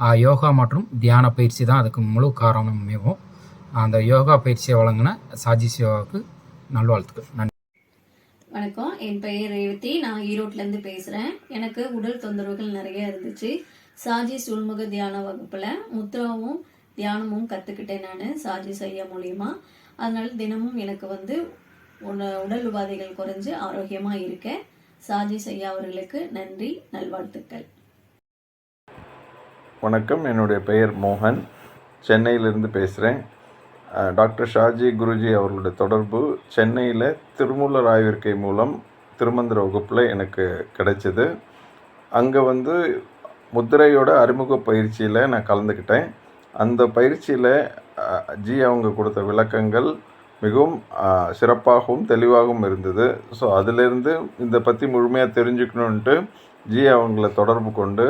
யோகா மற்றும் தியான பயிற்சி தான் அதுக்கு முழு காரணமேவும் அந்த யோகா பயிற்சியை வழங்கின சாஜி சிவாவுக்கு நல்வாழ்த்துக்கள். நன்றி. வணக்கம். என் பெயர் ரேவதி. நான் ஈரோட்லேருந்து பேசுகிறேன் எனக்கு உடல் தொந்தரவுகள் நிறைய இருந்துச்சு. சாஜி சுல்முக தியான வகுப்பில் முத்ராவும் தியானமும் கற்றுக்கிட்டேன் நான் சாஜி செய்ய மூலியமாக அதனால் தினமும் எனக்கு வந்து உடல் உபாதைகள் குறைஞ்சு ஆரோக்கியமாக இருக்கேன். சாஜி ஐயா அவர்களுக்கு நன்றி நல்வாழ்த்துக்கள். வணக்கம். என்னுடைய பெயர் மோகன். சென்னையிலிருந்து பேசுகிறேன் டாக்டர் ஷாஜி குருஜி அவர்களுடைய தொடர்பு சென்னையில் திருமூலர் ஆய்விற்கை மூலம் திருமந்திர வகுப்பில் எனக்கு கிடைச்சிது. அங்கே வந்து முத்திரையோட அறிமுக பயிற்சியில் நான் கலந்துக்கிட்டேன். அந்த பயிற்சியில் ஜி அவங்க கொடுத்த விளக்கங்கள் மிகவும் சிறப்பாகவும் தெளிவாகவும் இருந்தது. ஸோ அதிலிருந்து இதை பற்றி முழுமையாக தெரிஞ்சுக்கணுன்ட்டு ஜி அவங்கள தொடர்பு கொண்டு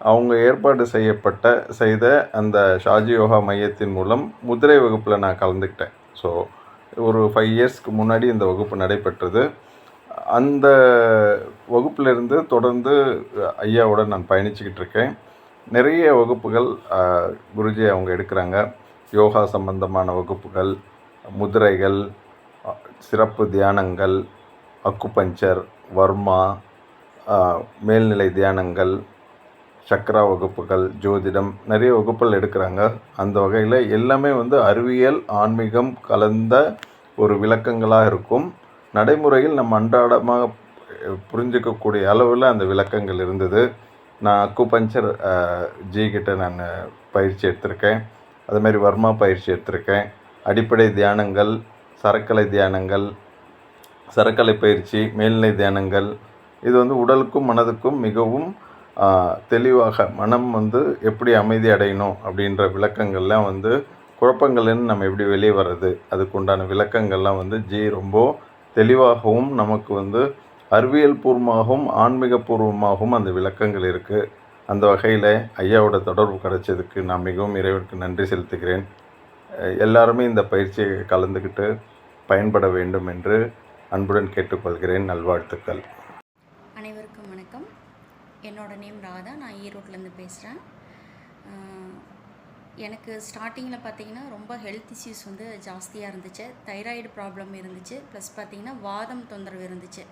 அவங்க ஏற்பாடு செய்யப்பட்ட செய்த அந்த ஷாஜி யோகா மையத்தின் மூலம் முதிரை வகுப்பில் நான் கலந்துக்கிட்டேன். ஸோ ஒரு ஃபைவ் இயர்ஸ்க்கு முன்னாடி இந்த வகுப்பு நடைபெற்றது. அந்த வகுப்பிலிருந்து தொடர்ந்து ஐயாவோட நான் பயணிச்சுக்கிட்டு இருக்கேன். நிறைய வகுப்புகள் குருஜி அவங்க எடுக்கிறாங்க. யோகா சம்பந்தமான வகுப்புகள் முதிரைகள் சிறப்பு தியானங்கள் அக்குபஞ்சர் வர்மா மேல்நிலை தியானங்கள் சக்ரா வகுப்புகள் ஜோதிடம் நிறைய வகுப்புகள் எடுக்கிறாங்க. அந்த வகையில் எல்லாமே வந்து அறிவியல் ஆன்மீகம் கலந்த ஒரு விளக்கங்களாக இருக்கும். நடைமுறையில் நம்ம அன்றாடமாக புரிஞ்சிக்கக்கூடிய புரிஞ்சுக்கக்கூடிய அளவில் அந்த விளக்கங்கள் இருந்தது. நான் அக்குபஞ்சர் ஜி கிட்ட நான் பயிற்சி எடுத்திருக்கேன். அது மாதிரி வர்மா பயிற்சி எடுத்திருக்கேன். அடிப்படை தியானங்கள் சரக்கலை தியானங்கள் சரக்கலை பயிற்சி மேல்நிலை தியானங்கள் இது வந்து உடலுக்கும் மனதுக்கும் மிகவும் தெளிவாக மனம் வந்து எப்படி அமைதி அடையணும் அப்படின்ற விளக்கங்கள்லாம் வந்து குழப்பங்கள்லேருந்து நம்ம எப்படி வெளியே வர்றது? அதுக்குண்டான விளக்கங்கள்லாம் வந்து ஜி ரொம்ப தெளிவாகவும் நமக்கு வந்து அறிவியல் பூர்வமாகவும் ஆன்மீக பூர்வமாகவும் அந்த விளக்கங்கள் இருக்குது அந்த வகையில் ஐயாவோட தொடர்பு கிடைச்சதுக்கு நான் மிகவும் இறைவனுக்கு நன்றி செலுத்துகிறேன். எல்லாருமே இந்த பயிற்சியை கலந்துக்கிட்டு பயன்பட வேண்டும் என்று அன்புடன் கேட்டுக்கொள்கிறேன். நல்வாழ்த்துக்கள் அனைவருக்கும் வணக்கம் என்னோட நேம் ராதா நான் ஈரோட்லேருந்து பேசுகிறேன். எனக்கு ஸ்டார்டிங்கில் பார்த்தீங்கன்னா ரொம்ப ஹெல்த் இஷ்யூஸ் வந்து ஜாஸ்தியாக இருந்துச்சு. தைராய்டு ப்ராப்ளம் இருந்துச்சு. ப்ளஸ் பார்த்தீங்கன்னா வாதம் தொந்தரவு இருந்துச்சு.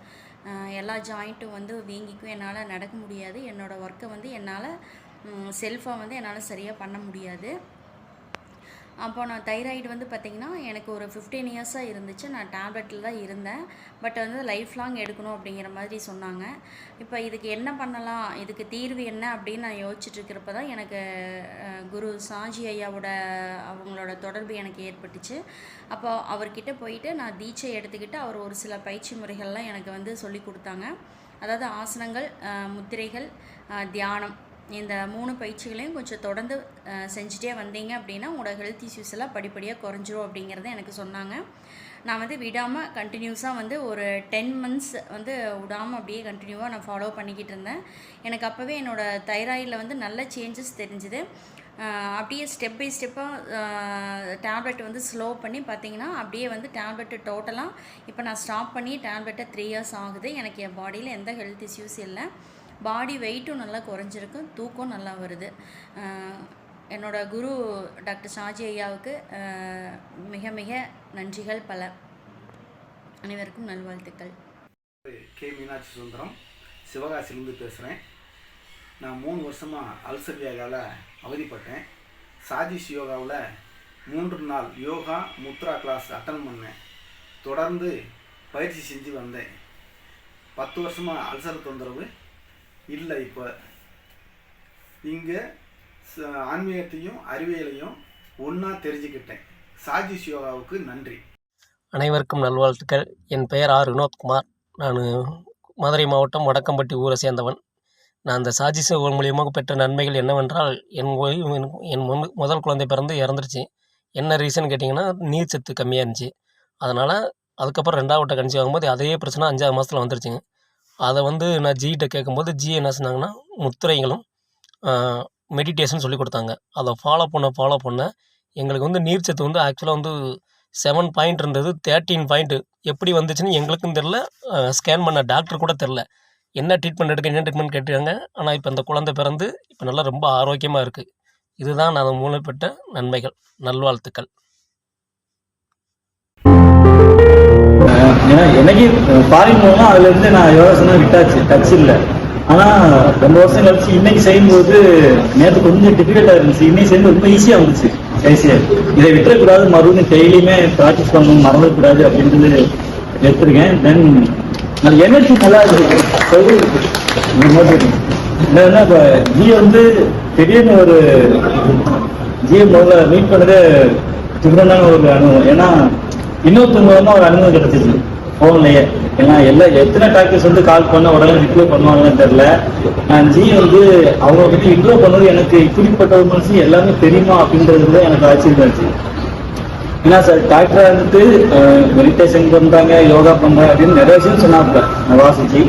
எல்லா ஜாயிண்ட்டும் வந்து வீங்கிக்கும். என்னால் நடக்க முடியாது. என்னோடய ஒர்க்கை வந்து என்னால் செல்ஃபாக வந்து என்னால் சரியாக பண்ண முடியாது. அப்போ நான் தைராய்டு வந்து பார்த்திங்கன்னா எனக்கு ஒரு ஃபிஃப்டீன் இயர்ஸாக இருந்துச்சு. நான் டேப்லெட்டில் தான் இருந்தேன். பட் வந்து லைஃப் லாங் எடுக்கணும் அப்படிங்கிற மாதிரி சொன்னாங்க. இப்போ இதுக்கு என்ன பண்ணலாம்? இதுக்கு தீர்வு என்ன அப்படின்னு நான் யோசிச்சுட்ருக்கிறப்ப தான் எனக்கு குரு சாஜி ஐயாவோட அவங்களோட தொடர்பு எனக்கு ஏற்பட்டுச்சு. அப்போ அவர்கிட்ட போயிட்டு நான் தீட்சை எடுத்துக்கிட்டு அவர் ஒரு சில பயிற்சி முறைகள்லாம் எனக்கு வந்து சொல்லி கொடுத்தாங்க. அதாவது ஆசனங்கள் முத்திரைகள் தியானம் இந்த மூணு பயிற்சிகளையும் கொஞ்சம் தொடர்ந்து செஞ்சுட்டே வந்தீங்க அப்படின்னா உங்களோட ஹெல்த் இஷ்யூஸ் எல்லாம் படிப்படியாக குறைஞ்சிரும் அப்படிங்கிறத எனக்கு சொன்னாங்க. நான் வந்து விடாமல் கண்டினியூஸாக வந்து ஒரு டென் மந்த்ஸ் வந்து விடாமல் அப்படியே கண்டினியூவாக நான் ஃபாலோ பண்ணிக்கிட்டு இருந்தேன். எனக்கு அப்போவே என்னோடய தைராய்டில் வந்து நல்ல சேஞ்சஸ் தெரிஞ்சுது. அப்படியே ஸ்டெப் பை ஸ்டெப்பாக டேப்லெட் வந்து ஸ்லோ பண்ணி பார்த்தீங்கன்னா அப்படியே வந்து டேப்லெட்டு டோட்டலாக இப்போ நான் ஸ்டாப் பண்ணி டேப்லெட்டை த்ரீ இயர்ஸ் ஆகுது. எனக்கு என் பாடியில் எந்த ஹெல்த் இஷ்யூஸ் இல்லை. பாடி வெயிட்டும் நல்லா குறைஞ்சிருக்கு தூக்கம் நல்லா வருது. என்னோடய குரு டாக்டர் ஷாஜி ஐயாவுக்கு மிக மிக நன்றிகள் பல. அனைவருக்கும் நல்வாழ்த்துக்கள். கே மீனாட்சி சுந்தரம் சிவகாசிலேருந்து பேசுகிறேன் நான் மூணு வருஷமாக அல்சர் வியாகாவில் அவதிப்பட்டேன். சாதிஷ் யோகாவில் மூன்று நாள் யோகா முத்ரா கிளாஸ் அட்டன் பண்ணேன். தொடர்ந்து பயிற்சி செஞ்சு வந்தேன். பத்து வருஷமாக அல்சர் தொந்தரவு இல்லை இப்போ. இங்கே ஆன்மீகத்தையும் அறிவியலையும் ஒன்றா தெரிஞ்சுக்கிட்டேன். சாஜி யோகாவுக்கு நன்றி. அனைவருக்கும் நல்வாழ்த்துக்கள். என் பெயர் ஆர். வினோத்குமார் நான் மதுரை மாவட்டம் வடக்கம்பட்டி ஊரை சேர்ந்தவன். நான் அந்த சாஜிஸ் மூலியமாக பெற்ற நன்மைகள் என்னவென்றால் என் என் முன் முதல் குழந்தை பிறந்து இறந்துருச்சு. என்ன ரீசன் கேட்டிங்கன்னா நீர் சத்து கம்மியாக இருந்துச்சு. அதனால் அதுக்கப்புறம் ரெண்டாவது வட்ட கன்சீவ் ஆகும்போது அதே பிரச்சனை அஞ்சாவது மாதத்தில் வந்துருச்சுங்க. அதை வந்து நான் ஜிகிட்ட கேட்கும்போது ஜி என்ன சொன்னாங்கன்னா முத்திரைகளும் மெடிடேஷன் சொல்லி கொடுத்தாங்க. அதை ஃபாலோ பண்ண ஃபாலோ பண்ண. எங்களுக்கு வந்து நீர்ச்சத்து வந்து ஆக்சுவலாக வந்து செவன் பாயிண்ட் இருந்தது தேர்ட்டீன் பாயிண்ட்டு எப்படி வந்துச்சுன்னு எங்களுக்கும் தெரில ஸ்கேன் பண்ண டாக்டர் கூட தெரில என்ன ட்ரீட்மெண்ட் எடுக்க என்ன ட்ரீட்மெண்ட் கேட்டாங்க ஆனால் இப்போ இந்த குழந்தை பிறந்து இப்போ நல்லா ரொம்ப ஆரோக்கியமாக இருக்குது இதுதான் நான் மூலப்பட்ட நன்மைகள். நல்வாழ்த்துக்கள். ஏன்னா எனக்கு ஃபாரின் போனால் அதுல இருந்து நான் யோகாசனம் விட்டாச்சு. டச் இல்லை. ஆனா ரொம்ப வருஷம் கழிச்சு இன்னைக்கு செய்யும்போது நேற்று கொஞ்சம் டிஃபிகல்ட்டா இருந்துச்சு. இன்னைக்கு செய்யும்போது ரொம்ப ஈஸியா வந்துச்சு ஈஸியா இதை விட்டுறக்கூடாது மறுபடியும் டெய்லியுமே ப்ராக்டிஸ் பண்ணணும் மறந்துடக்கூடாது அப்படின்றது எடுத்திருக்கேன். தென் அது எனர்ஜி நல்லா இருக்கு. என்னன்னா இப்போ ஜி வந்து திடீர்னு ஒரு ஜியை முதல்ல மீட் பண்ணதே டிஃப்ரெண்டான ஒரு அனுபவம். ஏன்னா இன்னொருத்தவங்க ஒரு அனுபவம் கிடைச்சிச்சு ஃபோன்லயே ஏன்னா எல்லா எத்தனை டாக்டர்ஸ் வந்து கால் பண்ண உடனே ரிப்ளை பண்ணுவாங்கன்னு தெரியல. நான் ஜி வந்து அவங்க பத்தி இன்ட்ரோ பண்ணது எனக்கு இப்படிப்பட்ட ஒரு மனசு எல்லாமே தெரியுமா அப்படின்றது தான் எனக்கு ஆச்சரியம் இருந்துச்சு ஏன்னா சார் டாக்டரா இருந்துட்டு மெடிடேஷன் பண்றாங்க யோகா பண்றாங்க அப்படின்னு நிறைய விஷயம் சொன்னாங்க வாசிச்சு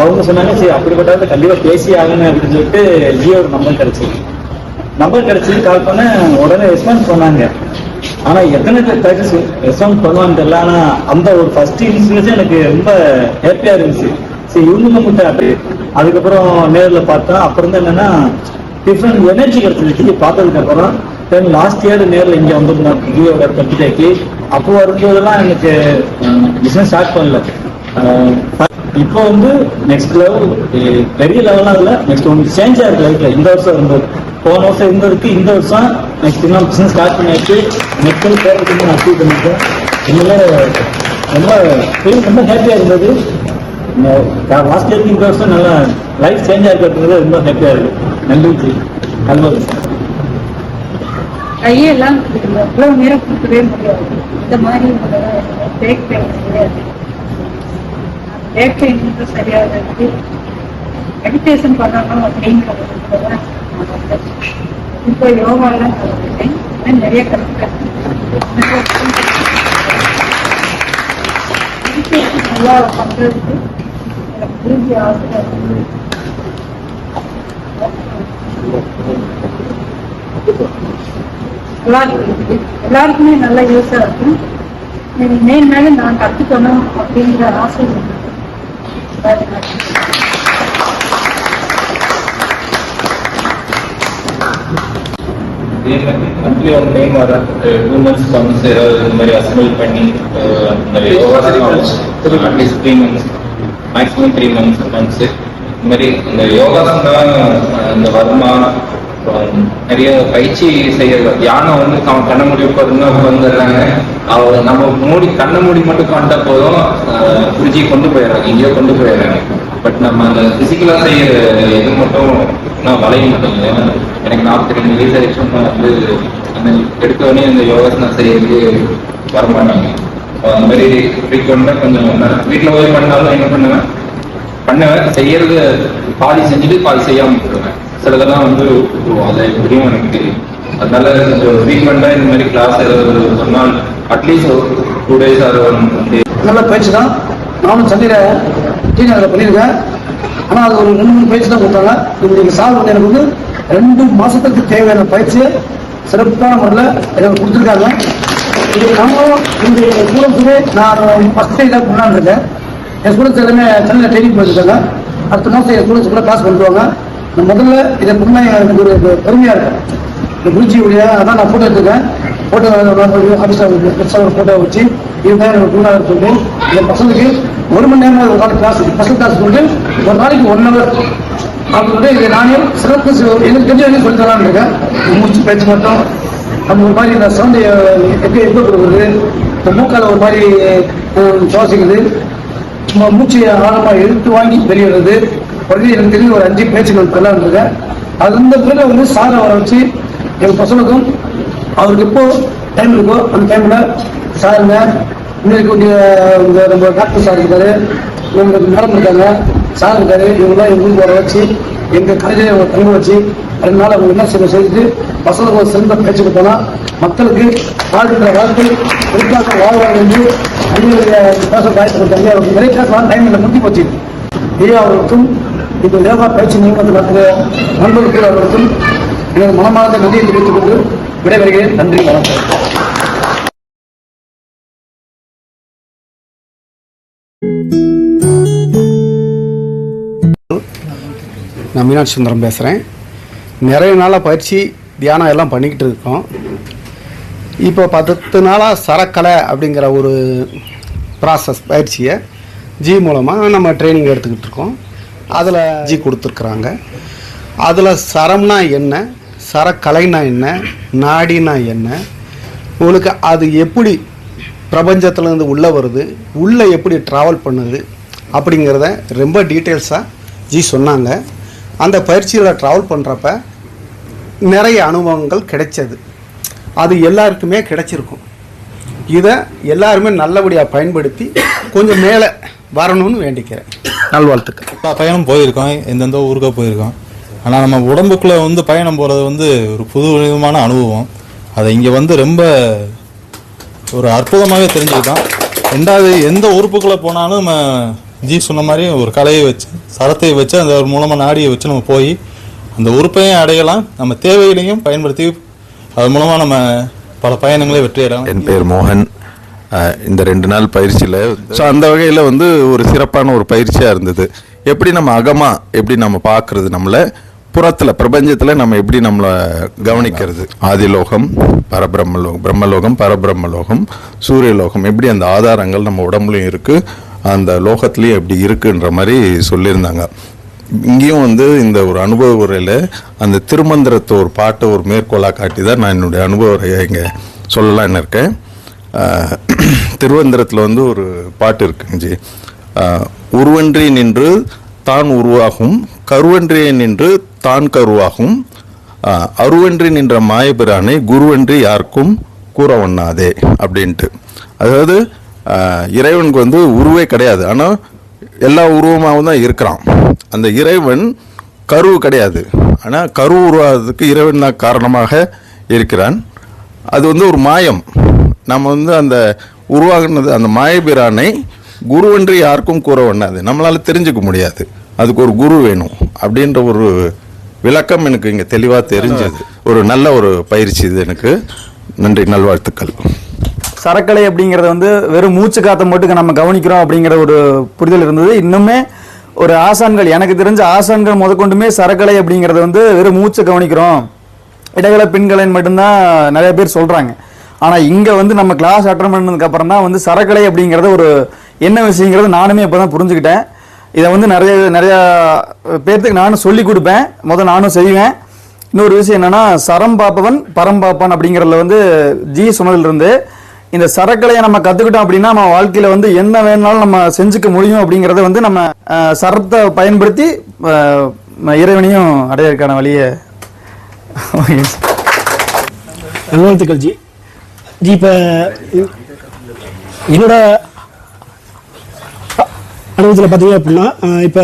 அவங்க சொன்னாங்க சரி அப்படிப்பட்டவங்க கண்டிப்பா பேசி ஆகணும் அப்படின்னு சொல்லிட்டு ஜியோட நம்பர் கிடைச்சு நம்பர் கிடைச்சி கால் பண்ண உடனே ரெஸ்பான்ஸ் பண்ணாங்க ஆனா எத்தனை டாக்டர்ஸ் ரெஸ்பாண்ட் பண்ணுவான்னு தெரியல. ஆனா அந்த ஒரு ஃபர்ஸ்ட் இன்சிடன்ஸ் எனக்கு ரொம்ப ஹாப்பியா இருந்துச்சு. சரி இவங்க மட்டும் அப்படி அதுக்கப்புறம் நேரில் பார்த்தா அப்புறம் தான் என்னன்னா டிஃப்ரெண்ட் எனர்ஜி கிடைச்சிருச்சு பார்த்ததுக்கு அப்புறம் தென் லாஸ்ட் இயர் நேரில் இங்கே வந்திருந்தோம் ஜியோட கட்டிட்டாக்கி அப்போ வரும்போதெல்லாம் எனக்கு பிஸ்னஸ் ஸ்டார்ட் பண்ணல. இப்போ வந்து நெக்ஸ்ட் லெவல் பெரிய லெவலாம் இல்லை. நெக்ஸ்ட் ஒன்று சேஞ்ச் ஆயிருக்கு லைஃப்ல இந்த வருஷம் இருந்தது போன வருஷம் இருந்ததுக்கு இந்த வருஷம் நெக்ஸ்ட் இன்னும் பிஸ்னஸ் ஸ்டார்ட் பண்ணியாச்சு. மக்கள் பேருக்கு நான் அச்சீவ் பண்ணிட்டேன். இனிமேல் ரொம்ப feel ரொம்ப ஹாப்பியா இருந்தது. லாஸ்ட் இயருக்கு இந்த வருஷம் நல்லா லைஃப் சேஞ்ச் ஆகிருக்கிறது ரொம்ப ஹாப்பியா இருக்கு. நன்றி கல்வரி கையெல்லாம் எவ்வளவு நேரம் கொடுக்கவே முடியாது. இந்த மாதிரி பேக் பெயின் கிடையாது. பேக் பெயின் சரியாக இருக்கு மெடிடேஷன் பண்ணணும் அப்படிங்கிறது இப்போ யோகாலாம் கற்றுக்கிட்டேன் நிறைய கற்றுக்கிட்டேன் மெடிடேஷன் நல்லா பண்றதுக்கு எனக்கு உறுதி ஆசை எல்லாருக்கும் எல்லாருக்குமே நல்ல யூஸா இருக்கும் எனக்கு மேல் மேல நான் கத்துக்கணும் அப்படிங்கிற ஆசை இருக்கு. அது நான் மந்த்லி ஒரு டைம் வர டூ மந்த்ஸ் ஒன்ஸ் ஏதாவது இந்த மாதிரி அசம்பிள் பண்ணி அஹ், அந்த மாதிரி யோகாசனம் at least three months maximum three months months இந்த மாதிரி இந்த யோகாசனம் தான் இந்த வர்மா நிறைய பயிற்சி செய்யறது தியானம் வந்து அவன் கண்ண மூடி உட்காருங்க உட்காந்துடுறாங்க அவர் நம்ம மூடி கண்ணை மூடி மட்டும் கொண்ட போதும் அஹ், குருஜி கொண்டு போயிடுறாங்க இங்கேயோ கொண்டு போயிடுறாங்க பட் நம்ம அந்த பிசிக்கலா செய்யற இது மட்டும் நான் வளைய ஏன்னா எனக்கு நாற்பத்தி ரெண்டு வயசு ஆயிடுச்சுன்னா நான் வந்து அந்த எடுத்தவனே அந்த யோகாசனம் செய்யறது வரமாட்டாங்க. மாட்டாங்க அந்த மாதிரி கொஞ்சம் வீட்டில் போய் பண்ணாலும் என்ன பண்ணுவேன்? பண்ணுவேன். செய்யறது பாதி செஞ்சுட்டு பாதி செய்யாமல் விட்டுருவேன். சிலதெல்லாம் வந்து அதை எப்படியும் எனக்கு தெரியும் அதனால கொஞ்சம் ஃப்ரீக்வெண்ட்டாக இந்த மாதிரி கிளாஸ் ஏதாவது ஒரு நாள் அட்லீஸ்ட் ஒரு டூ டேஸ் ஆர் நல்ல பயிற்சி தான். நானும் சென்னையில் டீ நகரில் பண்ணியிருக்கேன். ஆனால் அது ஒரு ரெண்டு மூணு பயிற்சி தான் கொடுத்தாங்க. இன்னைக்கு சார் வந்து எனக்கு வந்து ரெண்டு மாசத்துக்கு தேவையான பயிற்சியை சிறப்பான முறையில் எனக்கு கொடுத்துருக்காங்க. இது நம்மளும் இந்த ஸ்டூடெண்ட்ஸுமே நான் ஃபஸ்ட் டைம் முன்னாடி கொண்டாந்துருக்கேன் என் ஸ்டூடெண்ட்ஸ் எல்லாமே சென்னையில் ட்ரைனிங் போயிருக்காங்க அடுத்த மாதம் என் ஸ்டூடெண்ட்ஸ் கூட கிளாஸ் பண்ணுவாங்க நான் முதல்ல இதை முன்னே எனக்கு ஒரு பெருமையாக இருக்கேன் இந்த குருஜியுடைய அதான் நான் ஃபோட்டோ எடுத்துருக்கேன். ஃபோட்டோ ஆஃபீஸில் பெருசாக ஒரு ஃபோட்டோ வச்சு இதுதான் எனக்கு குருநாதர் சொல்லி. என் பசங்களுக்கு ஒரு மணி நேரம் ஒரு நாள் கிளாஸ் ஸ்பெஷல் கிளாஸ் கொடுத்து ஒரு நாளைக்கு ஒன் ஹவர் அப்படின்னு இதை நானே சிறப்பு எனக்கு தெரிஞ்ச வரைக்கும் சொல்லி தரலான்னு இருக்கேன். மூச்சு பேச்சு மட்டும். அந்த ஒரு மாதிரி இந்த சவுண்டு எப்படி எப்படி கொடுக்குறது? இந்த மூக்கால ஒரு மாதிரி சுவாசிக்கிறது. சும்மா மூச்சு ஆழமாக இழுத்து வாங்கி வெளியிடுறது உடனே எனக்கு தெரிஞ்ச ஒரு அஞ்சு பேச்சுகள் எல்லாம் இருக்கேன். அது இந்த பிறகு வந்து சாரை வர வச்சு எங்கள் பசங்களுக்கும் அவருக்கு எப்போ டைம் இருக்கும் அந்த டைம்ல சாருங்க இன்னும் இருக்கக்கூடிய இந்த நம்ம டாக்டர் சார் இருக்காரு. உங்களுக்கு மேடம் இருக்காங்க. சார் இருக்காரு. இவங்களாம் எங்க ஊருக்கு வர வச்சு எங்க கலைஞரை அவங்க தங்க வச்சு ரெண்டு நாள் அவங்க என்ன செய்ய செய்துட்டு பசங்களுக்கு ஒரு சிறந்த பயிற்சி கொடுத்தோம்னா மக்களுக்கு வாழ்க்கிற வாழ்க்கை குறிப்பாக வாழ்வாங்க என்று அந்நிய பேச வாய்ப்பு கொடுத்தாங்க. அவருக்கு நிறைய பேசலாம் டைம் இல்லை முடிஞ்சு போச்சு. ஐயா அவர்களுக்கும் இந்த யோகா பயிற்சி நியமனத்தில் நடத்துகிற நண்பர்கள் அவர்களுக்கும் எனது மனமார்ந்த நன்றியை தெரிவித்துக் கொண்டு விடைபெறுகிறேன். நன்றி வணக்கம். நான் மீனாட்சி சுந்தரம் பேசுகிறேன் நிறைய நாளாக பயிற்சி தியானம் எல்லாம் பண்ணிக்கிட்டு இருக்கோம். இப்போ பத்து நாளாக சரக்கலை அப்படிங்கிற ஒரு ப்ராசஸ் பயிற்சியை ஜி மூலமாக நம்ம ட்ரைனிங் எடுத்துக்கிட்டு இருக்கோம். அதில் ஜி கொடுத்துருக்குறாங்க. அதில் சரம்னா என்ன? சரக்கலைனா என்ன? நாடினா என்ன? உங்களுக்கு அது எப்படி பிரபஞ்சத்துலேருந்து உள்ளே வருது? உள்ளே எப்படி ட்ராவல் பண்ணுது? அப்படிங்கிறத ரொம்ப டீட்டெயில்ஸாக ஜி சொன்னாங்க. அந்த பயிற்சியில் ட்ராவல் பண்ணுறப்ப நிறைய அனுபவங்கள் கிடைச்சது. அது எல்லாருக்குமே கிடைச்சிருக்கும். இதை எல்லாருமே நல்லபடியாக பயன்படுத்தி கொஞ்சம் மேலே வரணும்னு வேண்டிக்கிறேன். நல்வாழ்த்துக்கள். பயணம் போயிருக்கோம். எந்தெந்த ஊருக்கோ போயிருக்கோம். ஆனால் நம்ம உடம்புக்குள்ளே வந்து பயணம் போகிறது வந்து ஒரு புது விதமான அனுபவம். அதை இங்கே வந்து ரொம்ப ஒரு அற்புதமாகவே தெரிஞ்சுக்கிட்டோம் ரெண்டாவது எந்த உறுப்புக்குள்ளே போனாலும் நம்ம ஜி சொன்ன மாதிரி ஒரு கலையை வச்சு சரத்தை வச்சு அந்த மூலமாக நாடியை வச்சு நம்ம போய் அந்த உறுப்பையும் அடையலாம். நம்ம தேவைகளையும் பயன்படுத்தி அது மூலமாக நம்ம பல பயணங்களை வெற்றியடையலாம். என் பேர் மோகன். இந்த ரெண்டு நாள் பயிற்சியில் ஸோ அந்த வகையில் வந்து ஒரு சிறப்பான ஒரு பயிற்சியாக இருந்தது. எப்படி நம்ம அகமாக எப்படி நம்ம பார்க்கறது நம்மளை புறத்தில் பிரபஞ்சத்தில் நம்ம எப்படி நம்மளை கவனிக்கிறது? ஆதிலோகம் பரபிரம்மலோகம் பிரம்மலோகம் பரபிரம்மலோகம் சூரியலோகம் எப்படி அந்த ஆதாரங்கள் நம்ம உடம்புலையும் இருக்குது அந்த லோகத்துலேயும் எப்படி இருக்குன்ற மாதிரி சொல்லியிருந்தாங்க. இங்கேயும் வந்து இந்த ஒரு அனுபவ உரையில் அந்த திருமந்திரத்தை ஒரு பாட்டை ஒரு மேற்கோளாக காட்டி தான் நான் என்னுடைய அனுபவ உரையை இங்கே சொல்லலாம்னு இருக்கேன். திருவந்திரத்தில் வந்து ஒரு பாட்டு இருக்குங்க ஜி உருவன்றி நின்று தான் உருவாகும் கருவன்றியை நின்று தான் கருவாகும் அருவன்றி நின்ற மாயபிரானை குருவன்றி யாருக்கும் கூற ஒண்ணாதே அப்படின்ட்டு. அதாவது இறைவனுக்கு வந்து உருவே கிடையாது. ஆனால் எல்லா உருவமாகவும் தான் இருக்கிறான். அந்த இறைவன் கருவு கிடையாது. ஆனால் கரு உருவாகிறதுக்கு இறைவன் தான் காரணமாக இருக்கிறான். அது வந்து ஒரு மாயம். நம்ம வந்து அந்த உருவாகினது அந்த மாயபிரானை குருவன்றி யாருக்கும் கூற வேண்டாது நம்மளால் தெரிஞ்சுக்க முடியாது. அதுக்கு ஒரு குரு வேணும் அப்படின்ற ஒரு விளக்கம் எனக்கு இங்கே தெளிவாக தெரிஞ்சது. ஒரு நல்ல ஒரு பயிற்சி இது எனக்கு. நன்றி நல்வாழ்த்துக்கள். சரக்கலை அப்படிங்கிறத வந்து வெறும் மூச்சு காத்த மட்டும் நம்ம கவனிக்கிறோம் அப்படிங்கிற ஒரு புரிதல் இருந்தது. இன்னுமே ஒரு ஆசான்கள் எனக்கு தெரிஞ்ச ஆசான்கள் முதற்கொண்டுமே சரக்கலை அப்படிங்கிறத வந்து வெறும் மூச்சு கவனிக்கிறோம். இடைகள பெண்களின் மட்டும்தான் நிறைய பேர் சொல்றாங்க. ஆனா இங்க வந்து நம்ம கிளாஸ் அட்டன் பண்ணதுக்கு அப்புறம் தான் வந்து சரக்கலை அப்படிங்கிறத ஒரு என்ன விஷயங்கிறது நானுமே இப்பதான் புரிஞ்சுக்கிட்டேன். இதை வந்து நிறைய நிறைய பேர்த்துக்கு நானும் சொல்லி கொடுப்பேன். முதல் நானும் செய்வேன். இன்னொரு விஷயம் என்னன்னா சரம் பார்ப்பவன் பரம் பார்ப்பான் அப்படிங்கறதுல வந்து ஜி சொன்னதுல இருந்து இந்த சரக்கலையை நம்ம கத்துக்கிட்டோம் அப்படின்னா நம்ம வாழ்க்கையில வந்து என்ன வேணாலும் நம்ம செஞ்சுக்க முடியும் அப்படிங்கறத வந்து நம்ம சரத்தை பயன்படுத்தி இறைவனையும் அடையிறதுக்கான வழியை நல்வாழ்த்துக்கள் ஜி. ஜி இப்போ என்னோட அனுபவத்தில் பார்த்தீங்க அப்படின்னா இப்போ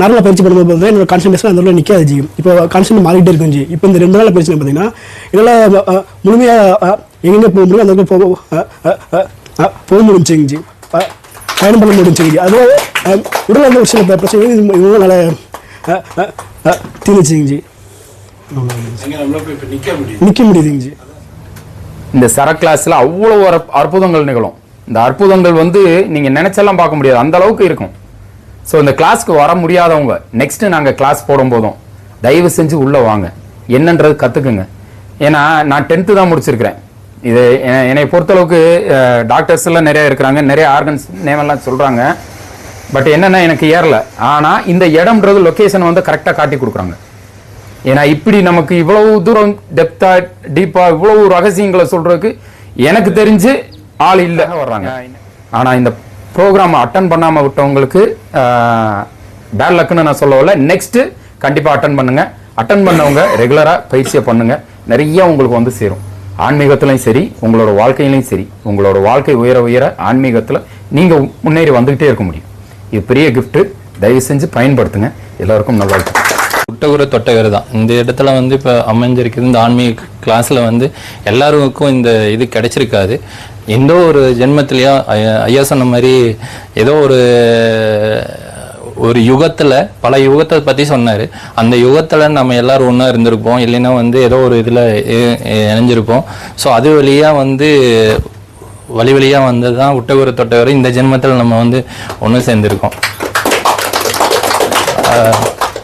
நார்மலாக பயிற்சி பண்ணும்போது பார்த்தா என்னோட கான்சன்ட்ரேஷன் அந்த அளவுக்கு நிற்காது ஜி இப்போ கான்சன்ட் மாறிட்டே இருக்கும் ஜி. இப்போ இந்த ரெண்டு நாள் பயிற்சி பார்த்தீங்கன்னா என்னால் முழுமையாக எங்கெங்கே போக முடியும் அந்த போக போக முடிஞ்சுங்க ஜி. பயணம் பண்ண முடிஞ்சுங்க ஜி. அதுவே அஹ், உடல் வந்து சில பிரச்சனை இவங்க நல்லா தீர்ந்துச்சுங்க ஜி. நிற்க முடியுதுங்க ஜி. இந்த சர கிளாஸில் அவ்வளோ ஒரு அற்புதங்கள் நிகழும். இந்த அற்புதங்கள் வந்து நீங்கள் நினைச்செல்லாம் பார்க்க முடியாது. அந்த அளவுக்கு இருக்கும். ஸோ இந்த கிளாஸ்க்கு வர முடியாதவங்க நெக்ஸ்ட்டு நாங்கள் கிளாஸ் போடும் போதும் தயவு செஞ்சு உள்ளே வாங்க. என்னன்றது கற்றுக்குங்க ஏன்னா நான் டென்த்து தான் முடிச்சிருக்கிறேன். இது என்னை பொறுத்தளவுக்கு டாக்டர்ஸ் எல்லாம் நிறையா இருக்கிறாங்க. நிறைய ஆர்கன்ஸ் நேமெல்லாம் சொல்கிறாங்க பட் என்னென்னா எனக்கு ஏறல. ஆனால் இந்த இடம்ன்றது லொக்கேஷன் வந்து கரெக்டாக காட்டி கொடுக்குறாங்க. ஏன்னா இப்படி நமக்கு இவ்வளவு தூரம் டெப்தா டீப்பாக இவ்வளவு ரகசியங்களை சொல்கிறதுக்கு எனக்கு தெரிஞ்சு ஆள் இல்ல. வர்றாங்க. ஆனா இந்த ப்ரோக்ராம் அட்டன் பண்ணாம விட்டவங்களுக்கு பேட் லக்குன்னு நான் சொல்லவில்ல. நெக்ஸ்ட் கண்டிப்பா அட்டன் பண்ணுங்க. அட்டன் பண்ணவங்க ரெகுலரா பயிற்சியை பண்ணுங்க. நிறைய உங்களுக்கு வந்து சேரும். ஆன்மீகத்திலையும் சரி உங்களோட வாழ்க்கையிலையும் சரி உங்களோட வாழ்க்கை உயர உயர ஆன்மீகத்துல நீங்க முன்னேறி வந்துகிட்டே இருக்க முடியும். இது பெரிய gift. தயவு செஞ்சு பயன்படுத்துங்க. எல்லாருக்கும் நல்லா இருக்கும் விட்டகுர தொட்டகர் தான். இந்த இடத்துல வந்து இப்போ அமைஞ்சிருக்குது இந்த ஆன்மீக கிளாஸில் வந்து எல்லாருக்கும் இந்த இது கிடைச்சிருக்காது. எந்த ஒரு ஜென்மத்திலையோ ஐயா- ஐயா சொன்ன மாதிரி ஏதோ ஒரு ஒரு யுகத்தில் பல யுகத்தை பற்றி சொன்னார். அந்த யுகத்தில் நம்ம எல்லாரும் ஒன்றா இருந்திருப்போம். இல்லைன்னா வந்து ஏதோ ஒரு இதில் இணைஞ்சிருப்போம். ஸோ அது வழியாக வந்து வழி வழியாக வந்தது தான் விட்டகுர தொட்டகர். இந்த ஜென்மத்தில் நம்ம வந்து ஒன்று சேர்ந்துருக்கோம்.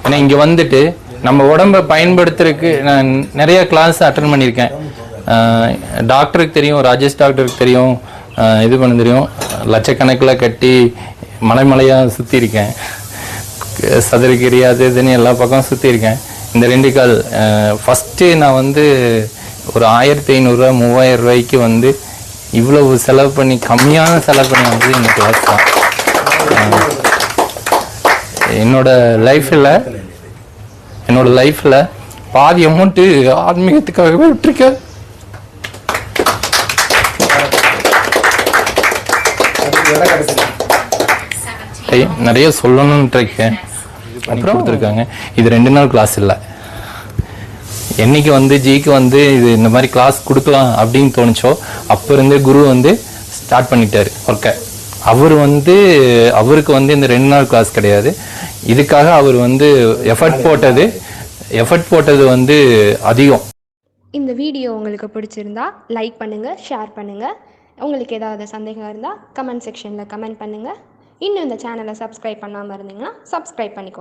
ஏன்னா இங்கே வந்துட்டு நம்ம உடம்பை பயன்படுத்துறதுக்கு நான் நிறைய கிளாஸ் அட்டன் பண்ணியிருக்கேன். டாக்டருக்கு தெரியும் ராஜேஷ் டாக்டருக்கு தெரியும் இது பண்ண தெரியும். லட்சக்கணக்கில் கட்டி மலை மலையாக சுற்றிருக்கேன் சதுரகிரி அது இதுன்னு எல்லா பக்கம் சுற்றிருக்கேன் இந்த ரெண்டு கால் ஃபஸ்ட்டு நான் வந்து ஒரு ஆயிரத்தி ஐநூறுரூவா மூவாயிரம் ரூபாய்க்கு வந்து இவ்வளவு செலவு பண்ணி கம்மியான செலவு பண்ணி வந்து இந்த கிளாஸ் தான். என்னோட லைஃப்பில் என்னோட லைஃப்பில் பாதி அமௌண்ட்டு ஆன்மீகத்துக்காகவே விட்டுருக்கேன். நிறைய சொல்லணும்னு இருக்கேன் அப்புறம்? கொடுத்துருக்காங்க. இது ரெண்டு நாள் கிளாஸ் இல்லை. என்னைக்கு வந்து ஜிக்கு வந்து இது இந்த மாதிரி கிளாஸ் கொடுக்கலாம் அப்படின்னு தோணுச்சோ அப்போ இருந்தே குரு வந்து ஸ்டார்ட் பண்ணிட்டாரு ஒர்க்கை அவர் வந்து அவருக்கு வந்து இந்த ரெண்டு நாள் கிளாஸ் கிடையாது. இதுக்காக அவர் வந்து எஃபர்ட் போட்டது எஃபர்ட் போட்டது வந்து அதிகம். இந்த வீடியோ உங்களுக்கு பிடிச்சிருந்தா லைக் பண்ணுங்கள் ஷேர் பண்ணுங்கள் உங்களுக்கு ஏதாவது சந்தேகம் இருந்தால் கமெண்ட் செக்ஷனில் கமெண்ட் பண்ணுங்கள் இன்னும் இந்த சேனலை சப்ஸ்கிரைப் பண்ணாமல் இருந்தீங்கன்னா சப்ஸ்கிரைப் பண்ணிக்கோங்க.